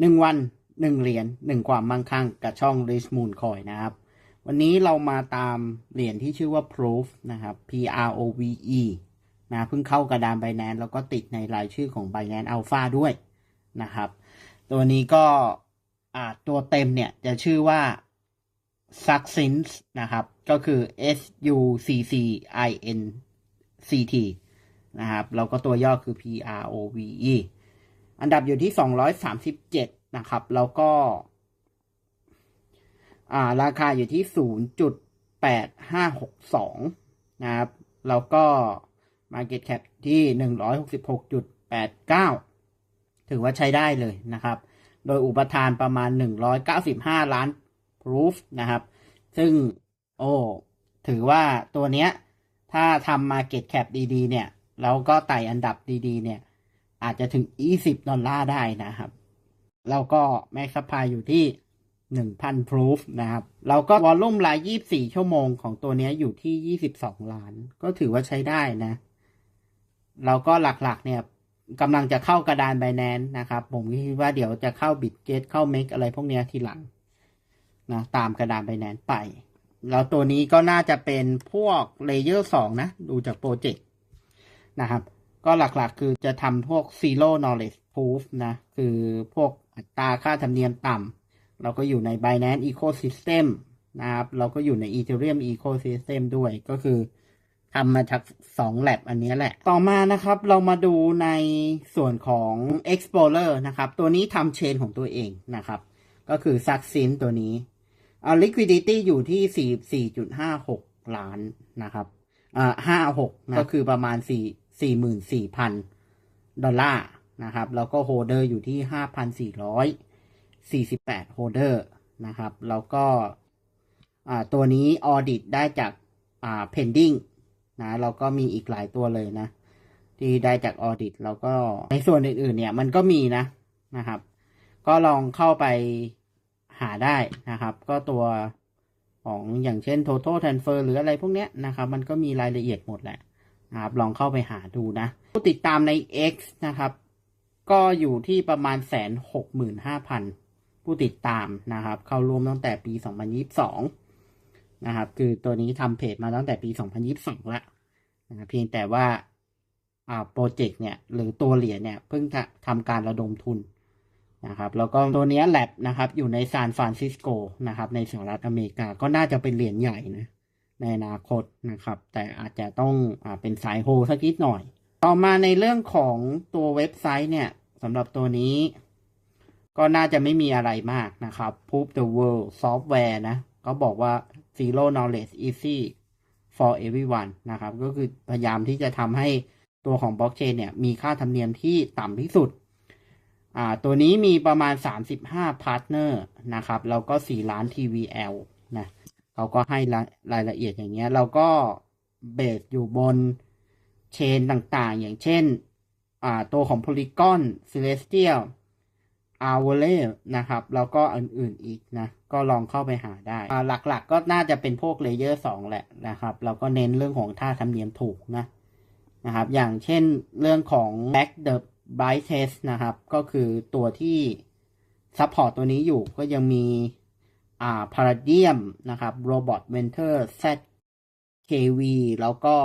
หนึ่งวันหนึ่งเหรียญหนึ่งความมั่งคั่งกับช่อง Rich Moon Coin นะครับ วันนี้เรามาตามเหรียญที่ชื่อว่า Proof นะครับ P R O V E นะเพิ่งเข้ากระดาน Binance แล้วก็ติดในรายชื่อของ Binance Alpha ด้วยนะครับ ตัวนี้ก็อ่าตัวเต็มเนี่ยจะชื่อว่า Success นะครับ ก็คือ S U C C I N C T นะครับ แล้วก็ตัวย่อคือ P R O V E อันดับอยู่ที่ 237 นะครับ แล้วก็าราคาอยู่ที่ 0.8562 นะครับ แล้วก็ Market Cap ที่ 166.89 ถือว่าใช้ได้เลยนะครับ โดยอุปทานประมาณ 195 ล้าน proof นะครับ ซึ่งโอ้ถือว่าตัวเนี้ย ถ้าทำ Market Cap ดี ๆ เนี่ย แล้วก็ไต่อันดับดี ๆ เนี่ย อาจจะถึง 20 ดอลลาร์ได้นะครับ แล้วก็แม็กซ์พายอยู่ที่ 1,000 proof นะครับเราก็วอลลุ่มราย 24 ชั่วโมงของตัวนี้อยู่ที่ 22 ล้าน ก็ถือว่าใช้ได้นะเราก็หลักๆ เนี่ยกำลังจะเข้ากระดาน Binance นะครับ ผมคิดว่าเดี๋ยวจะเข้า Bitget เข้า Make อะไรพวกเนี้ยทีหลังนะตามกระดาน Binance ไป แล้วตัวนี้ก็น่าจะเป็นพวก Layer 2นะ ดูจากโปรเจกต์นะครับ ก็หลักๆ คือจะทำพวก zero knowledge proof นะ คือพวกอัตราค่าธรรมเนียมต่ำเราก็อยู่ใน Binance ecosystem นะครับ เราก็อยู่ใน Ethereum ecosystem ด้วยก็คือทำมาจากสองแลบอันนี้แหละ ต่อมานะครับเรามาดูในส่วนของ Explorer นะครับ ตัวนี้ทำเชนของตัวเองนะครับ ก็คือ s u c c i n ตัวนี้เอา liquidity อยู่ที่ 44.56 ล้านนะครับอ่าห้าหกนะก็คือประมาณสี่ สี่หมื่นสี่พันดอลลาร์นะครับ แล้วก็โฮเดอร์อยู่ที่ห้าพันสี่ร้อยสี่สิบแปดโฮเดอร์นะครับ แล้วก็ตัวนี้ออดิตได้จากอ่า pending นะเราก็มีอีกหลายตัวเลยนะ ที่ได้จากออดิตแล้วก็ในส่วนอื่นๆ เนี่ยมันก็มีนะนะครับ ก็ลองเข้าไปหาได้นะครับ ก็ตัวของอย่างเช่น total transfer หรืออะไรพวกเนี้ยนะครับ มันก็มีรายละเอียดหมดแหละ นะครับลองเข้าไปหาดูนะ ผู้ติดตามใน X นะครับ ก็อยู่ที่ประมาณแสนหกหมื่นห้าพันผู้ติดตามนะครับ เข้าร่วมตั้งแต่ปี 2022 นะครับ คือตัวนี้ทำเพจมาตั้งแต่ปี 2022แล้วนะเพียงแต่ว่าอ่าโปรเจกต์เนี่ย หรือตัวเหรียญเนี่ย เพิ่งทำการระดมทุนนะครับ แล้วก็ตัวนี้แลบนะครับ อยู่ในซานฟรานซิสโกนะครับ ในสหรัฐอเมริกาก็น่าจะเป็นเหรียญใหญ่นะ ในอนาคตนะครับ แต่อาจจะต้องอเป็นสายโฮสักนิดหน่อย ต่อมาในเรื่องของตัวเว็บไซต์เนี่ยสำหรับตัวนี้ ก็น่าจะไม่มีอะไรมากนะครับ Proof the World Software นะ ก็บอกว่า Zero Knowledge Easy for everyone นะครับ ก็คือพยายามที่จะทำให้ตัวของบล็อกเชนเนี่ย มีค่าธรรมเนียมที่ต่ำที่สุด อ่า ตัวนี้มีประมาณ 35 พาร์ทเนอร์นะครับ แล้วก็ 4 ล้าน TVL นะ เขาก็ให้รายรายละเอียดอย่างเงี้ย เราก็เบสอยู่บนเชนต่างๆ อย่างเช่น อ่า ตัวของ Polygon Celestial a r v o l e นะครับ แล้วก็อื่นๆอีกนะ ก็ลองเข้าไปหาได้ หลักๆก็น่าจะเป็นพวกเลเยอร์2แหละนะครับเราก็เน้นเรื่องของท่าธรรมเนียมถูกนะ นะครับ อย่างเช่นเรื่องของ back the bright test นะครับ ก็คือตัวที่ซัพพอร์ตตัวนี้อยู่ก็ยังมี อ่า paradigm นะครับ robot venture zkv แล้วก็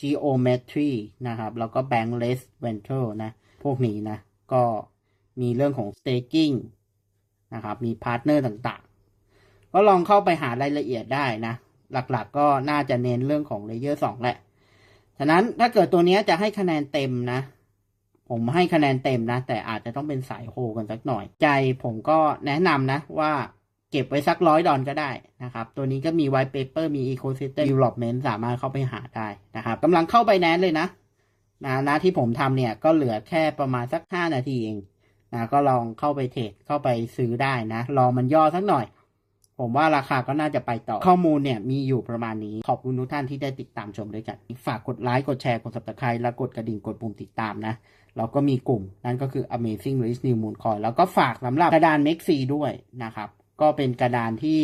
geometry นะครับ แล้วก็ bankless venture นะ พวกนี้นะ ก็มีเรื่องของ staking นะครับ มีพาร์ทเนอร์ต่างๆ ก็ลองเข้าไปหารายละเอียดได้นะ หลักๆก็น่าจะเน้นเรื่องของ layer 2 แหละ ฉะนั้นถ้าเกิดตัวนี้จะให้คะแนนเต็มนะ ผมให้คะแนนเต็มนะ แต่อาจจะต้องเป็นสายโฮกันสักหน่อย ใจผมก็แนะนำนะว่า เก็บไว้สักร้อยดอลก็ได้นะครับ ตัวนี้ก็มี white paper มี ecosystem development สามารถเข้าไปหาได้นะครับกำลังเข้าไปแนนเลยนะนะนะที่ผมทำเนี่ยก็เหลือแค่ประมาณสัก 5 นาทีเองนะก็ลองเข้าไปเทรดเข้าไปซื้อได้นะ รอมันย่อสักหน่อย ผมว่าราคาก็น่าจะไปต่อข้อมูลเนี่ยมีอยู่ประมาณนี้ ขอบคุณทุกท่านที่ได้ติดตามชมด้วยกัน ฝากกดไลค์กดแชร์กด subscribe และกดกระดิ่งกดปุ่มติดตามนะ เราก็มีกลุ่มนั่นก็คือ Amazing Rich New Moon Coin แล้วก็ฝากสำหรับกระดาน m e x c ด้วยนะครับ ก็เป็นกระดานที่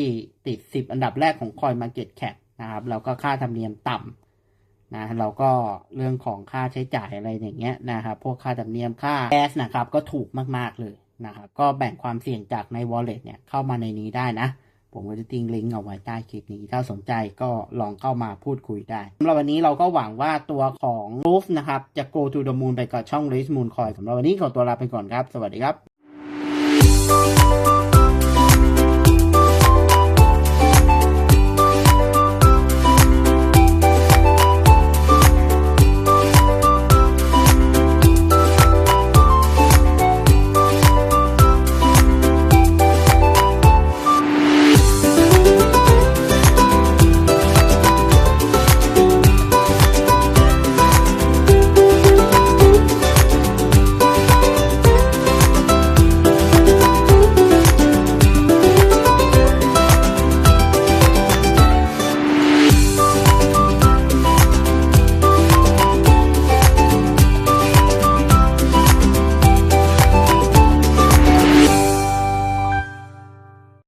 ติด 10 อันดับแรกของ Coin Market Cap นะครับแล้วก็ค่าธรรมเนียมต่ำนะเราก็เรื่องของค่าใช้จ่ายอะไรอย่างเงี้ยนะครับพวกค่าธรรมเนียมค่าแก๊สนะครับก็ถูกมากๆเลยนะครับก็แบ่งความเสี่ยงจากใน wallet เนี่ยเข้ามาในนี้ได้นะผมก็จะทิ้งลิงก์เอาไว้ใต้คลิปนี้ ถ้าสนใจก็ลองเข้ามาพูดคุยได้สำหรับวันนี้เราก็หวังว่าตัวของ Roof นะครับ จะ go to the moon ไปกับช่อง r i s Moon Coin สำหรับวันนี้ขอตัวลาไปก่อนครับ สวัสดีครับ